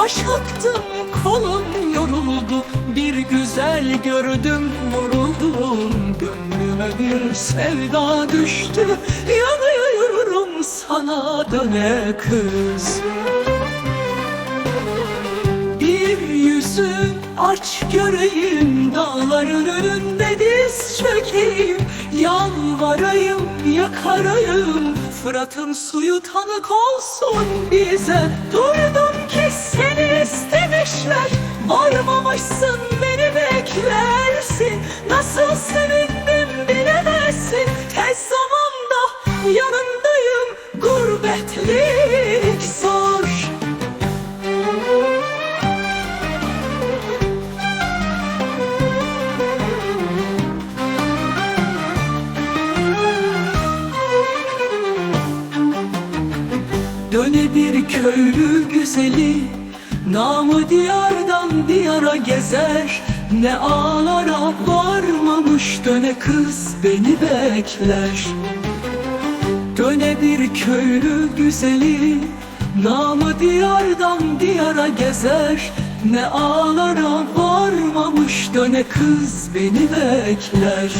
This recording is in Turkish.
Taş attım kolum yoruldu Bir güzel gördüm vuruldum. Gönlüme bir sevda düştü Yanıyorum sana döne kız. Bir yüzün aç göreyim Dağların önünde diz çökeyim. Yalvarayım yakarayım Fırat'ın suyu tanık olsun bize. Duydum Varmamışsın beni beklersin? Nasıl sevindim bilemezsin. Tez zamanda yanındayım Gurbetlik zor. Döne bir köylü güzeli Namı diyardan diyara gezer. Ne ağlara varmamış döne kız beni bekler. Döne bir köylü güzeli Namı diyardan diyara gezer. Ne ağlara varmamış döne kız beni bekler